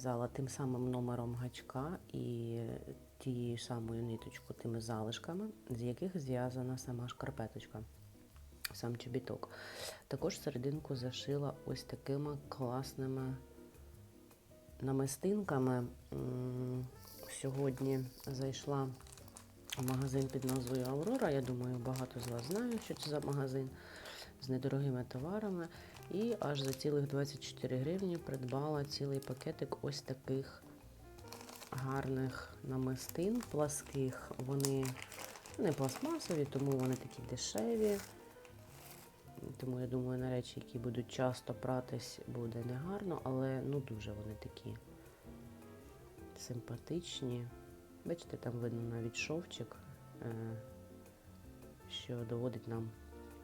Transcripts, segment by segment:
в'язала тим самим номером гачка і тією самою ниточку, тими залишками, з яких зв'язана сама шкарпеточка, сам чобіток. Також серединку зашила ось такими класними намистинками. Сьогодні зайшла в магазин під назвою Аврора. Я думаю, багато з вас знають, що це за магазин з недорогими товарами. І аж за цілих 24 гривні придбала цілий пакетик ось таких гарних намистин пласких. Вони не пластмасові, тому вони такі дешеві. Тому я думаю, на речі, які будуть часто пратись, буде негарно, але ну дуже вони такі симпатичні. Бачите, там видно навіть шовчик, е, що доводить нам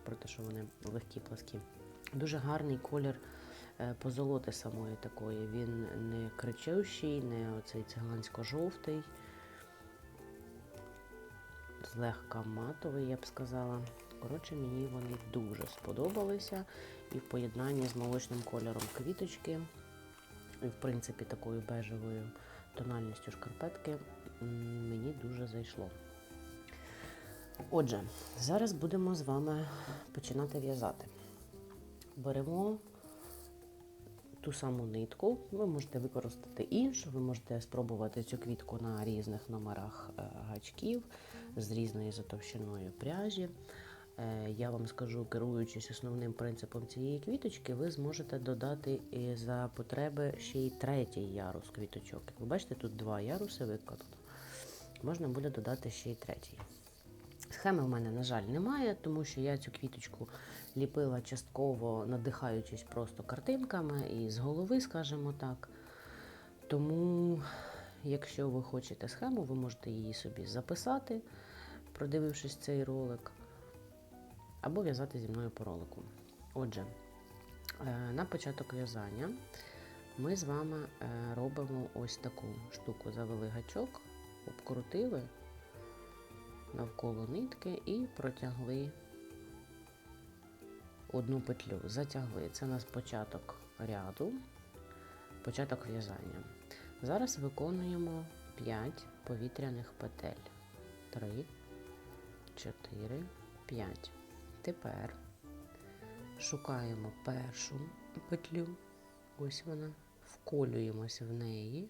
про те, що вони легкі пласкі. Дуже гарний колір е, позолоти самої такої. Він не кричущий, не оцей цигансько-жовтий, злегка матовий, я б сказала. Коротше, мені вони дуже сподобалися. І в поєднанні з молочним кольором квіточки, і в принципі такою бежевою тональністю шкарпетки мені дуже зайшло. Отже, зараз будемо з вами починати в'язати. Беремо ту саму нитку, ви можете використати іншу, ви можете спробувати цю квітку на різних номерах е, гачків з різною затовщиною пряжі. Е, Я вам скажу, керуючись основним принципом цієї квіточки, ви зможете додати за потреби ще й третій ярус квіточок. Як ви бачите, тут два яруси виконано. Можна буде додати ще й третій. Схеми в мене, на жаль, немає, тому що я цю квіточку ліпила частково, надихаючись просто картинками і з голови, скажімо так. Тому, якщо ви хочете схему, ви можете її собі записати, продивившись цей ролик, або в'язати зі мною по ролику. Отже, е, на початок в'язання ми з вами е, робимо ось таку штуку. Завели гачок, обкрутили навколо нитки і протягли одну петлю. Затягли. Це у нас початок ряду, початок в'язання. Зараз виконуємо 5 повітряних петель. 3, 4, 5. Тепер шукаємо першу петлю, ось вона, вколюємося в неї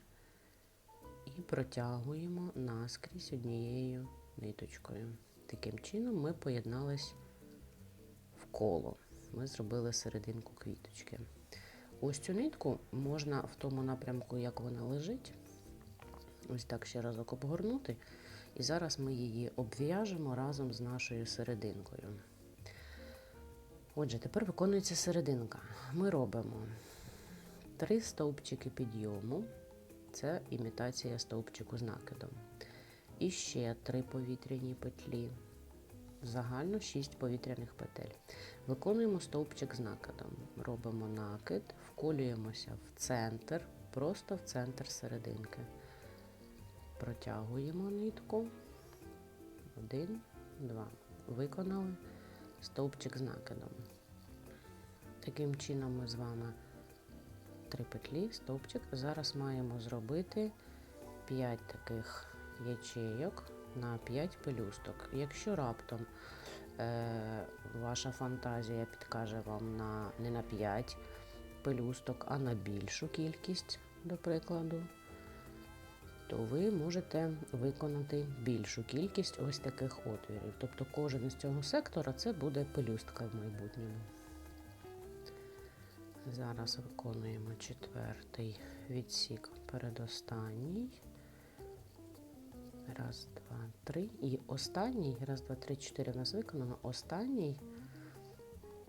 і протягуємо наскрізь однією ниточкою. Таким чином ми поєднались в коло. Ми зробили серединку квіточки. Ось цю нитку можна в тому напрямку, як вона лежить, ось так ще разок обгорнути. І зараз ми її обв'яжемо разом з нашою серединкою. Отже, тепер виконується серединка. Ми робимо три стовпчики підйому, це імітація стовпчику з накидом. І ще три повітряні петлі. Загально 6 повітряних петель. Виконуємо стовпчик з накидом. Робимо накид, вколюємося в центр, просто в центр серединки. Протягуємо нитку. Один, два. Виконали стовпчик з накидом. Таким чином ми з вами три петлі, стовпчик. Зараз маємо зробити 5 таких ячейок на 5 пелюсток. Якщо раптом е, ваша фантазія підкаже вам на не на 5 пелюсток, а на більшу кількість, до прикладу, то ви можете виконати більшу кількість ось таких отвірів. Тобто кожен із цього сектора це буде пелюстка в майбутньому. Зараз виконуємо четвертий відсік передостанній. Раз, два, три. І останній, раз, два, три, чотири у нас виконано. Останній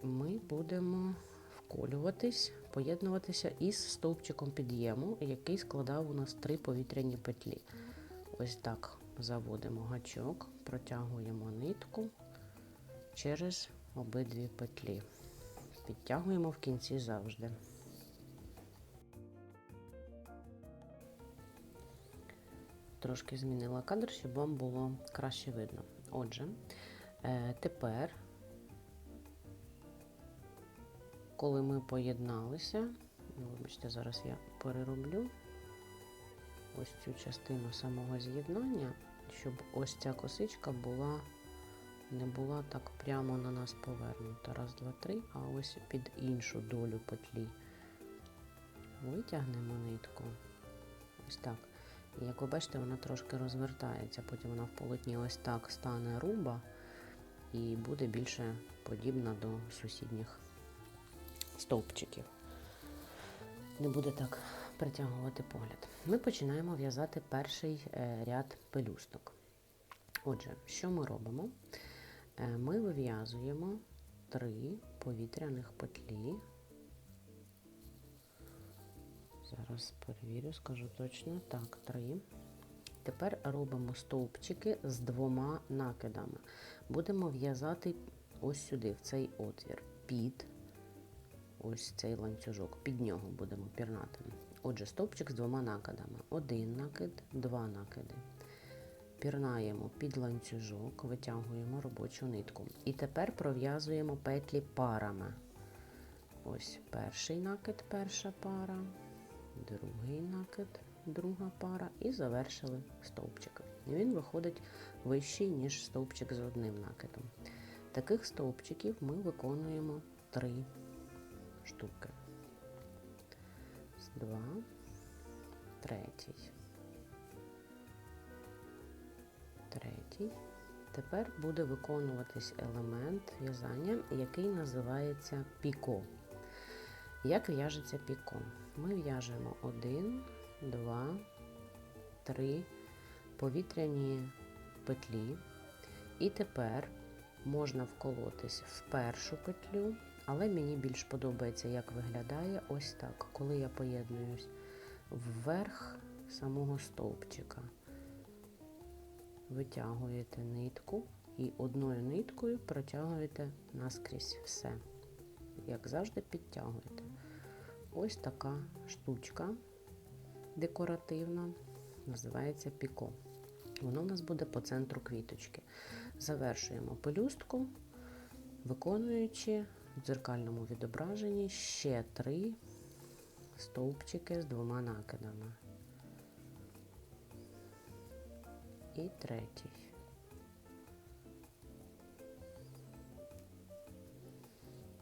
ми будемо вколюватись, поєднуватися із стовпчиком під'єму, який складав у нас три повітряні петлі. Ось так заводимо гачок, протягуємо нитку через обидві петлі. Підтягуємо в кінці завжди. Трошки змінила кадр, щоб вам було краще видно. Отже, е, тепер, коли ми поєдналися, ну, вибачте, зараз я перероблю ось цю частину самого з'єднання, щоб ось ця косичка була, не була так прямо на нас повернута. Раз, два, три, а ось під іншу долю петлі. Витягнемо нитку. Ось так. І як ви бачите, вона трошки розвертається, потім вона в полотні ось так стане руба і буде більше подібна до сусідніх стовпчиків. Не буде так притягувати погляд. Ми починаємо в'язати перший е, ряд пелюсток. Отже, що ми робимо? Е, Ми вив'язуємо три повітряних петлі. Зараз перевірю, скажу точно. Так, три. Тепер робимо стовпчики з двома накидами. Будемо в'язати ось сюди, в цей отвір, під ось цей ланцюжок. Під нього будемо пірнати. Отже, стовпчик з двома накидами. Один накид, два накиди. Пірнаємо під ланцюжок, витягуємо робочу нитку. І тепер пров'язуємо петлі парами. Ось перший накид, перша пара другий накид, друга пара, і завершили стовпчик. Він виходить вищий, ніж стовпчик з одним накидом. Таких стовпчиків ми виконуємо три штуки. Два, третій. Третій. Тепер буде виконуватись елемент в'язання, який називається піко. Як в'яжеться піко? Ми в'яжемо 1, 2, 3 повітряні петлі. І тепер можна вколотись в першу петлю, але мені більш подобається, як виглядає ось так, коли я поєднуюсь вверх самого стовпчика. Витягуєте нитку і одною ниткою протягуєте наскрізь все. Як завжди, підтягуєте. Ось така штучка декоративна, називається піко. Воно у нас буде по центру квіточки. Завершуємо пелюстку, виконуючи в дзеркальному відображенні ще три стовпчики з двома накидами. І третій.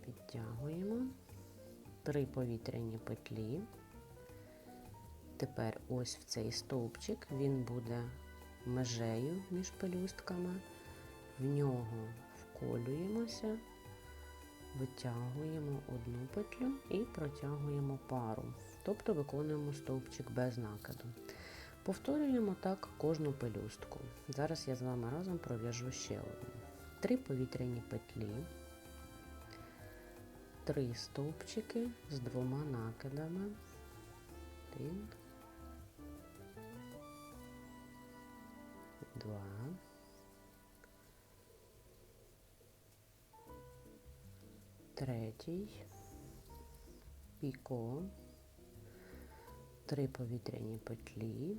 Підтягуємо три повітряні петлі. Тепер ось в цей стовпчик він буде межею між пелюстками, в нього вколюємося, витягуємо одну петлю і протягуємо пару, тобто виконуємо стовпчик без накиду. Повторюємо так кожну пелюстку. Зараз я з вами разом пров'яжу ще одну. Три повітряні петлі три стовпчики з двома накидами. Один, два, третій, піко, три повітряні петлі.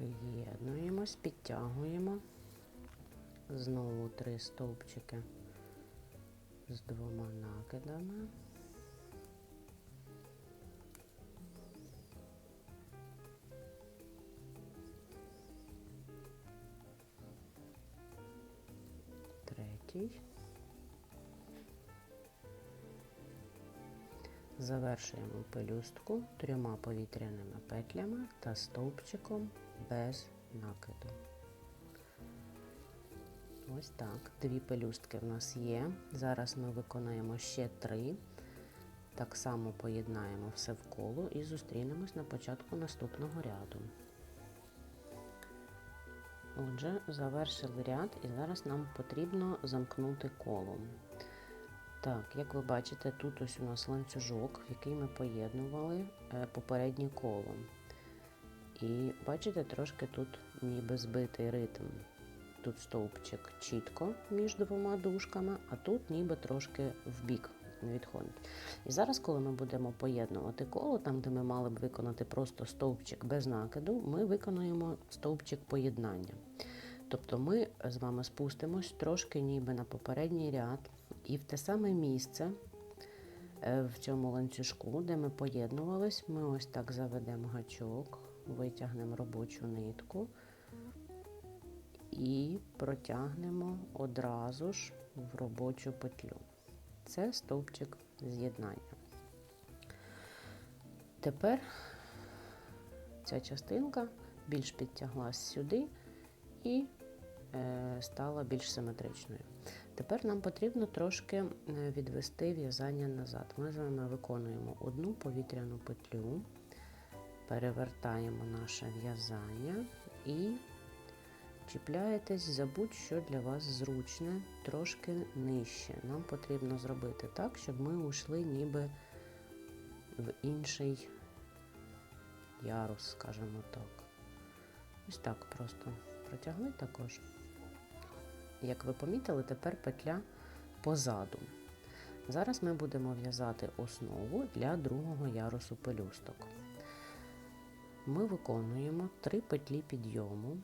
Приєднуємось, підтягуємо. Знову три стовпчики з двома накидами. третій. Завершуємо пелюстку трьома повітряними петлями та стовпчиком без накиду. Ось так. Дві пелюстки в нас є. Зараз ми виконаємо ще три. Так само поєднаємо все в коло і зустрінемось на початку наступного ряду. Отже, завершили ряд і зараз нам потрібно замкнути коло. Так, як ви бачите, тут ось у нас ланцюжок, в який ми поєднували е, попереднє коло. І бачите, трошки тут ніби збитий ритм. Тут стовпчик чітко між двома дужками, а тут ніби трошки вбік відходить. І зараз, коли ми будемо поєднувати коло, там, де ми мали б виконати просто стовпчик без накиду, ми виконуємо стовпчик поєднання. Тобто ми з вами спустимось трошки ніби на попередній ряд, і в те саме місце е, в цьому ланцюжку, де ми поєднувались, ми ось так заведемо гачок, витягнемо робочу нитку і протягнемо одразу ж в робочу петлю. Це стовпчик з'єднання. Тепер ця частинка більш підтяглась сюди і е, стала більш симетричною. Тепер нам потрібно трошки е, відвести в'язання назад. Ми з вами виконуємо одну повітряну петлю, перевертаємо наше в'язання і чіпляєтесь за будь-що для вас зручне, трошки нижче. Нам потрібно зробити так, щоб ми ушли ніби в інший ярус, скажімо так. Ось так просто протягли також. Як ви помітили, тепер петля позаду. Зараз ми будемо в'язати основу для другого ярусу пелюсток. Ми виконуємо 3 петлі підйому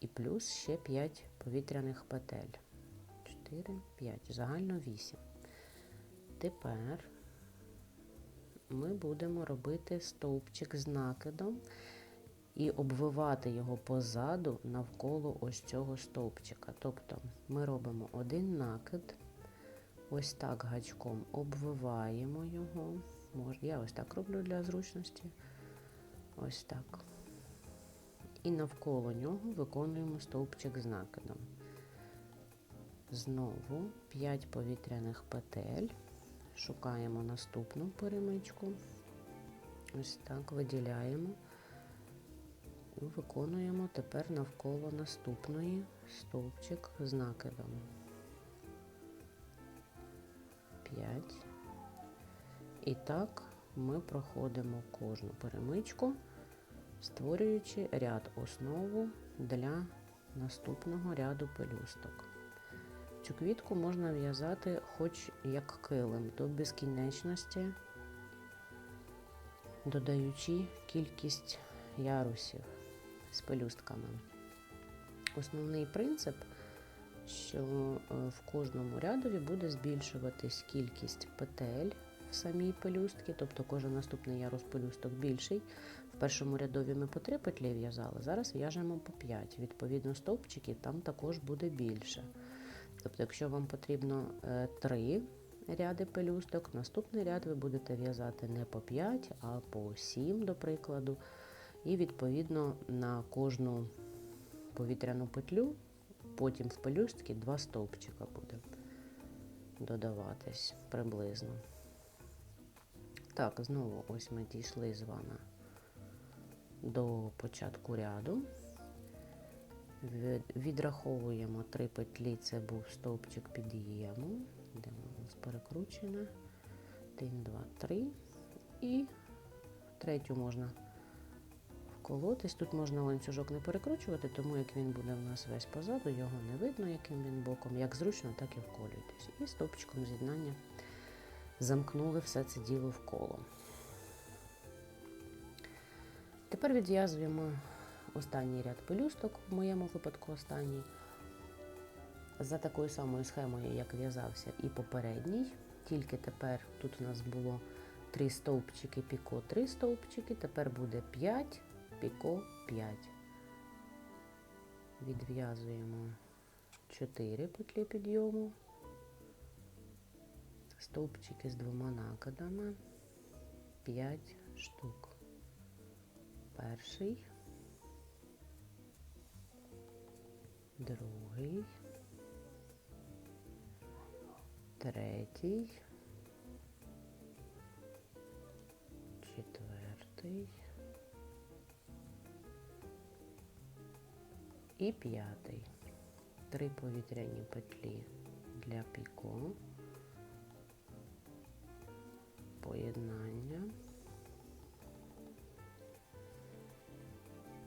і плюс ще 5 повітряних петель. 4, 5, загально 8. Тепер ми будемо робити стовпчик з накидом і обвивати його позаду навколо ось цього стовпчика. Тобто ми робимо один накид, ось так гачком обвиваємо його. Я ось так роблю для зручності. Ось так. І навколо нього виконуємо стовпчик з накидом. Знову 5 повітряних петель. Шукаємо наступну перемичку. Ось так виділяємо. І виконуємо тепер навколо наступної стовпчик з накидом. 5. І так ми проходимо кожну перемичку, створюючи ряд основу для наступного ряду пелюсток. Цю квітку можна в'язати хоч як килим до безкінечності, додаючи кількість ярусів з пелюстками. Основний принцип, що в кожному рядові буде збільшуватись кількість петель самій пелюстці, тобто кожен наступний ярус пелюсток більший. В першому рядові ми по 3 петлі в'язали, зараз в'яжемо по 5. Відповідно, стовпчиків там також буде більше. Тобто, якщо вам потрібно 3 ряди пелюсток, наступний ряд ви будете в'язати не по 5, а по 7, до прикладу. І, відповідно, на кожну повітряну петлю, потім в пелюстки два стовпчика буде додаватись приблизно. Так, знову ось ми дійшли з вами до початку ряду. Відраховуємо три петлі, це був стовпчик під'єму, де у нас перекручена. 1, 2, 3. І третю можна вколотись. Тут можна ланцюжок не перекручувати, тому як він буде в нас весь позаду, його не видно, яким він боком. Як зручно, так і вколюйтесь. І стовпчиком з'єднання замкнули все це діло в коло. Тепер відв'язуємо останній ряд пелюсток, в моєму випадку останній, за такою самою схемою, як в'язався і попередній. Тільки тепер тут у нас було 3 стовпчики, піко, 3 стовпчики, тепер буде 5, піко, 5. Відв'язуємо 4 петлі підйому, стовпчики з двома накидами, 5 штук. Перший, другий, третій, четвертий. І п'ятий. Три повітряні петлі для піко, поєднання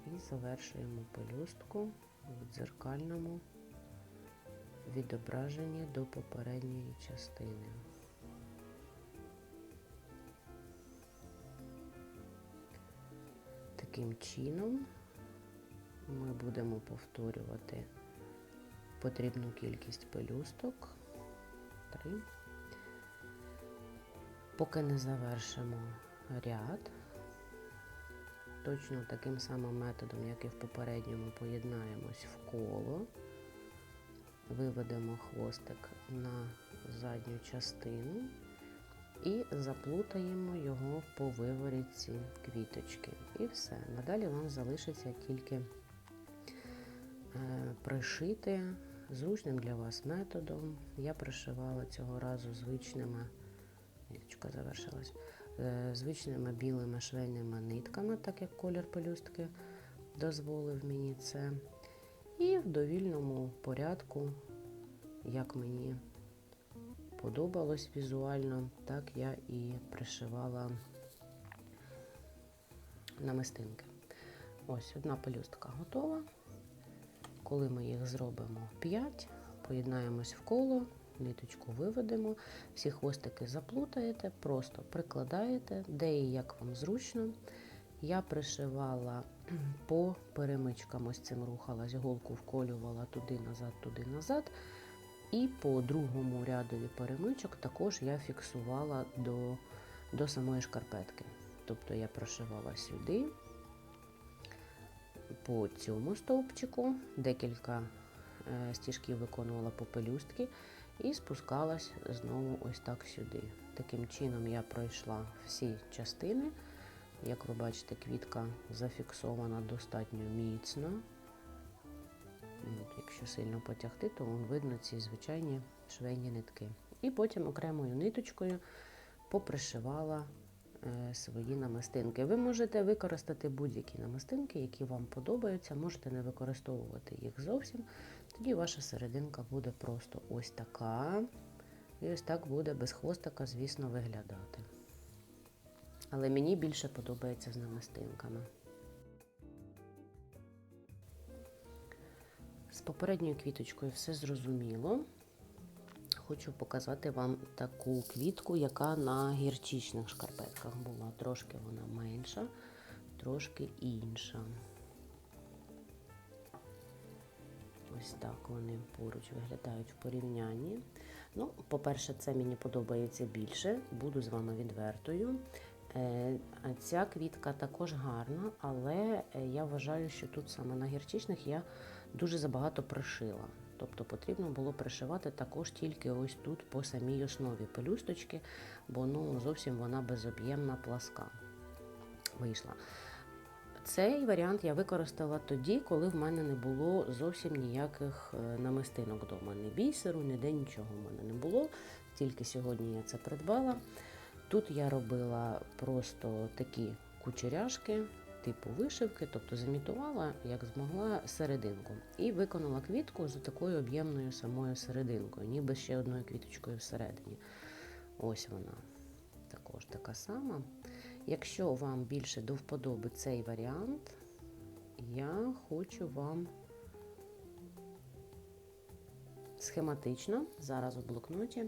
і завершуємо пелюстку в дзеркальному відображенні до попередньої частини. Таким чином ми будемо повторювати потрібну кількість пелюсток. Три. Поки не завершимо ряд, точно таким самим методом, як і в попередньому, поєднаємось в коло, виведемо хвостик на задню частину і заплутаємо його по виворітці квіточки. І все. Надалі вам залишиться тільки е, пришити зручним для вас методом. Я пришивала цього разу звичними, ниточка завершилась, е, звичними білими швейними нитками, так як колір пелюстки дозволив мені це. І в довільному порядку, як мені подобалось візуально, так я і пришивала намистинки. Ось одна пелюстка готова. Коли ми їх зробимо 5, поєднаємось в коло, ниточку виведемо, всі хвостики заплутаєте, просто прикладаєте, де і як вам зручно. Я пришивала по перемичкам, ось цим рухалась, голку вколювала туди-назад, туди-назад. І по другому рядові перемичок також я фіксувала до, до самої шкарпетки. Тобто я прошивала сюди, по цьому стовпчику, декілька е, стіжків виконувала по пелюстки і спускалась знову ось так сюди. Таким чином я пройшла всі частини. Як ви бачите, квітка зафіксована достатньо міцно. От, Якщо сильно потягти, то вон видно ці звичайні швейні нитки. І потім окремою ниточкою попришивала е, свої намистинки. Ви можете використати будь-які намистинки, які вам подобаються, можете не використовувати їх зовсім. Тоді ваша серединка буде просто ось така. І ось так буде без хвостика, звісно, виглядати. Але мені більше подобається з намистинками. З попередньою квіточкою все зрозуміло. Хочу показати вам таку квітку, яка на гірчичних шкарпетках була. Трошки вона менша, трошки інша. Ось так вони поруч виглядають в порівнянні. Ну, По-перше, це мені подобається більше, буду з вами відвертою. Е, Ця квітка також гарна, але е, я вважаю, що тут саме на гірчичних я дуже забагато пришила. Тобто потрібно було пришивати також тільки ось тут по самій основі пелюсточки, бо ну, зовсім вона безоб'ємна пласка вийшла. Цей варіант я використала тоді, коли в мене не було зовсім ніяких е, намистинок вдома. Ні бісеру, ніде нічого в мене не було. Тільки сьогодні я це придбала. Тут я робила просто такі кучеряшки, типу вишивки, тобто замітувала, як змогла, серединку. І виконала квітку з такою об'ємною самою серединкою, ніби ще одною квіточкою всередині. Ось вона також така сама. Якщо вам більше до вподоби цей варіант, я хочу вам схематично зараз у блокноті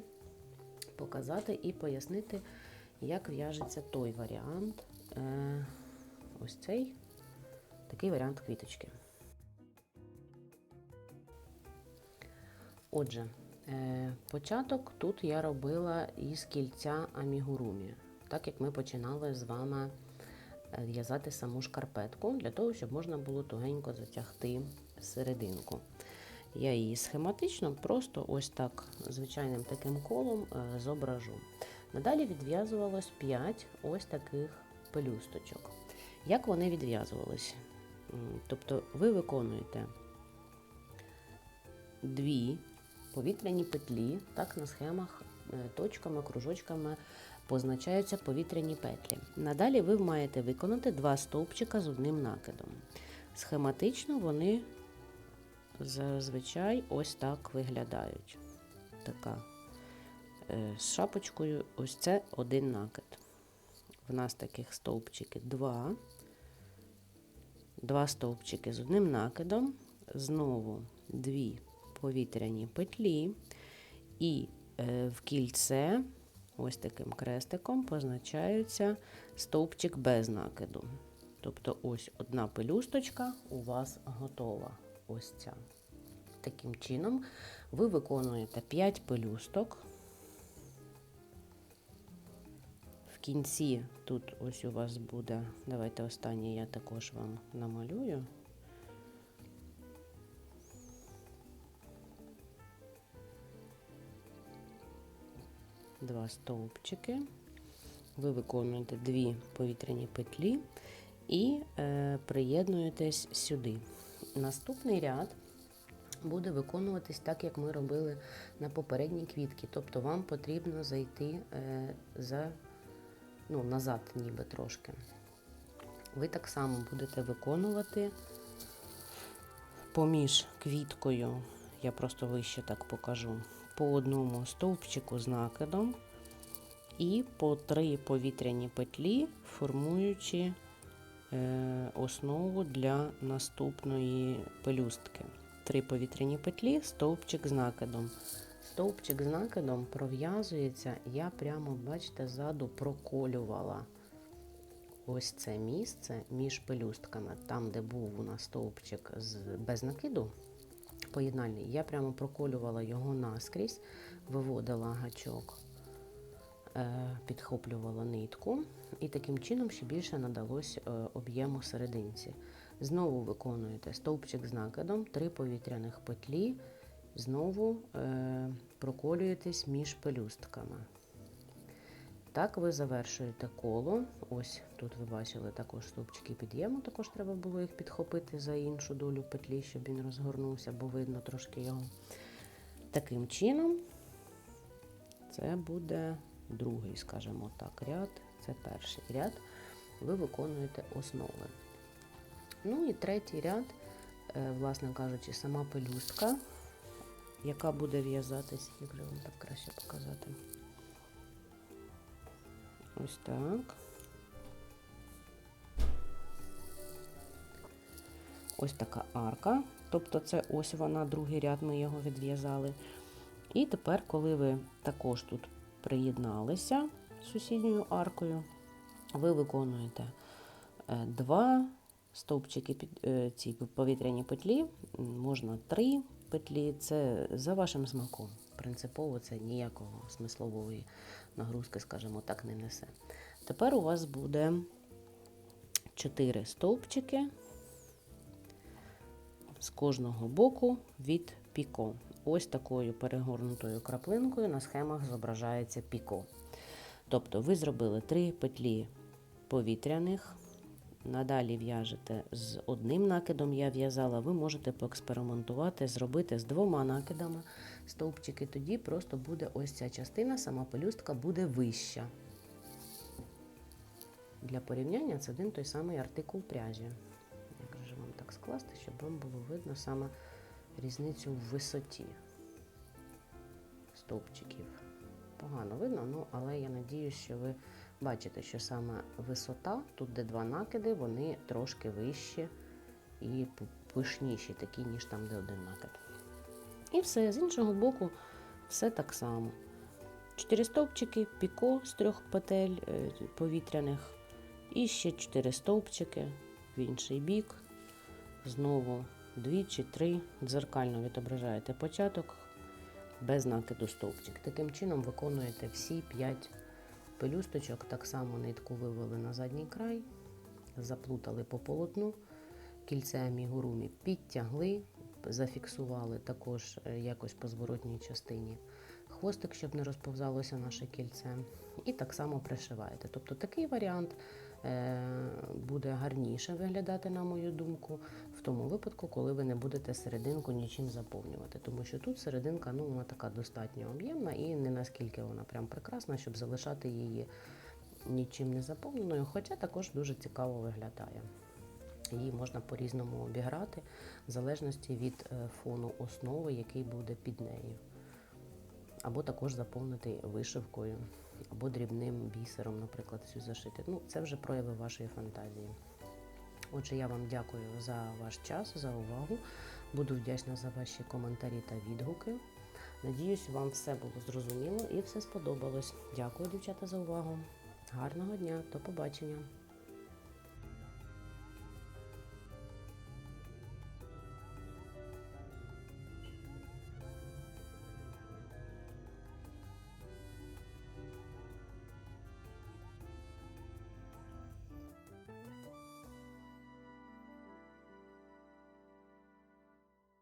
показати і пояснити, як в'яжеться той варіант, е, ось цей такий варіант квіточки. Отже, е, початок тут я робила із кільця амігурумі, так як ми починали з вами е, в'язати саму шкарпетку, для того, щоб можна було тугенько затягти серединку. я її схематично просто ось так звичайним таким колом е, зображу. Надалі відв'язувалось 5 ось таких пелюсточок. Як вони відв'язувалися? Тобто ви виконуєте дві повітряні петлі, так на схемах е, точками, кружочками позначаються повітряні петлі. Надалі ви маєте виконати два стовпчика з одним накидом. Схематично вони зазвичай ось так виглядають. Така е, з шапочкою, ось це один накид. В нас таких стовпчиків два. Два стовпчики з одним накидом. Знову дві повітряні петлі. І е, в кільце, ось таким крестиком, позначається стовпчик без накиду. Тобто ось одна пелюсточка у вас готова. Ось ця. Таким чином ви виконуєте 5 пелюсток. В кінці тут ось у вас буде, давайте останнє я також вам намалюю. Два стовпчики. Ви виконуєте дві повітряні петлі і е, приєднуєтесь сюди. Наступний ряд буде виконуватись так, як ми робили на попередній квітці. Тобто вам потрібно зайти е, за, ну, назад, ніби трошки. Ви так само будете виконувати поміж квіткою, я просто вище так покажу, по одному стовпчику з накидом і по три повітряні петлі, формуючи е, основу для наступної пелюстки. Три повітряні петлі, стовпчик з накидом. Стовпчик з накидом пров'язується, я прямо, бачите, ззаду проколювала ось це місце між пелюстками. Там, де був у нас стовпчик з, без накиду, поєднальний, я прямо проколювала його наскрізь, виводила гачок е, підхоплювала нитку і таким чином ще більше надалось е, об'єму серединці. Знову виконуєте стовпчик з накидом, три повітряних петлі, знову е, проколюєтесь між пелюстками. Так ви завершуєте коло. Ось тут ви бачили також стовпчики під'єму, також треба було їх підхопити за іншу долю петлі, щоб він розгорнувся, бо видно трошки його. Таким чином, це буде другий, скажімо так, ряд, це перший ряд. Ви виконуєте основи. Ну і третій ряд, е, власне кажучи, сама пелюстка, яка буде в'язатись, як же вам так краще показати. Ось так. Ось така арка. Тобто це ось вона, другий ряд, ми його відв'язали. І тепер, коли ви також тут приєдналися сусідньою аркою, ви виконуєте е, два стовпчики е, ці повітряні петлі, можна три петлі, це за вашим смаком. Принципово це ніякого смислової нагрузки, скажімо так, не несе. Тепер у вас буде 4 стовпчики з кожного боку від піко. Ось такою перегорнутою краплинкою на схемах зображається піко. Тобто ви зробили 3 петлі повітряних, надалі в'яжете з одним накидом, я в'язала, ви можете поекспериментувати, зробити з двома накидами стовпчики, тоді просто буде ось ця частина, сама пелюстка буде вища. Для порівняння це один той самий артикул пряжі. Як же вам так скласти, щоб вам було видно саме різницю в висоті стовпчиків. Погано видно, ну, але я надію, що ви бачите, що саме висота, тут де два накиди, вони трошки вищі і пишніші, такі, ніж там, де один накид. І все, з іншого боку, все так само. Чотири стовпчики, піко з трьох петель е, повітряних, і ще чотири стовпчики в інший бік. Знову дві чи три дзеркально відображаєте початок без накиду стовпчик. Таким чином виконуєте всі 5 пелюсточок, так само нитку вивели на задній край, заплутали по полотну, кільце амігурумі підтягли, зафіксували також е, якось по зворотній частині хвостик, щоб не розповзалося наше кільце. І так само пришиваєте. Тобто такий варіант е, буде гарніше виглядати, на мою думку, в тому випадку, коли ви не будете серединку нічим заповнювати. Тому що тут серединка ну, вона така достатньо об'ємна і не наскільки вона прям прекрасна, щоб залишати її нічим не заповненою, хоча також дуже цікаво виглядає. Її можна по-різному обіграти, в залежності від е, фону основи, який буде під нею. Або також заповнити вишивкою, або дрібним бісером, наприклад, всю зашити. Ну, це вже прояви вашої фантазії. Отже, я вам дякую за ваш час, за увагу. Буду вдячна за ваші коментарі та відгуки. Надіюсь, вам все було зрозуміло і все сподобалось. Дякую, дівчата, за увагу. Гарного дня, до побачення!